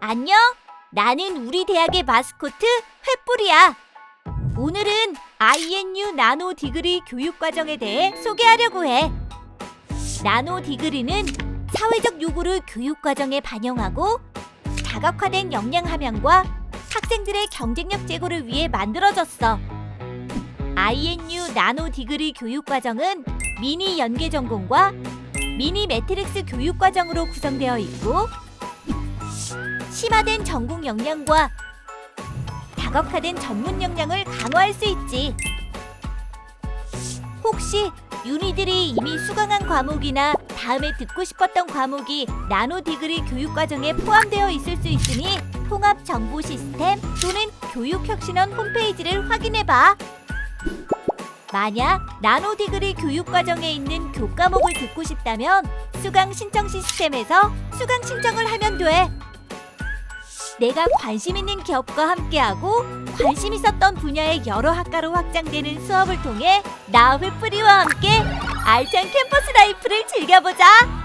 안녕. 나는 우리 대학의 마스코트 횃불이야. 오늘은 INU 나노 디그리 교육 과정에 대해 소개하려고 해. 나노 디그리는 사회적 요구를 교육 과정에 반영하고 다각화된 역량 함양과 학생들의 경쟁력 제고를 위해 만들어졌어. INU 나노 디그리 교육 과정은 미니 연계 전공과 미니 매트릭스 교육 과정으로 구성되어 있고 심화된 전공 역량과 다각화된 전문 역량을 강화할 수 있지. 혹시 윤희들이 이미 수강한 과목이나 다음에 듣고 싶었던 과목이 나노 디그리 교육 과정에 포함되어 있을 수 있으니 통합 정보 시스템 또는 교육혁신원 홈페이지를 확인해 봐. 만약 나노 디그리 교육 과정에 있는 교과목을 듣고 싶다면 수강 신청 시스템에서 수강 신청을 하면 돼. 내가 관심 있는 기업과 함께하고 관심 있었던 분야의 여러 학과로 확장되는 수업을 통해 나 횃뿌리와 함께 알찬 캠퍼스 라이프를 즐겨보자.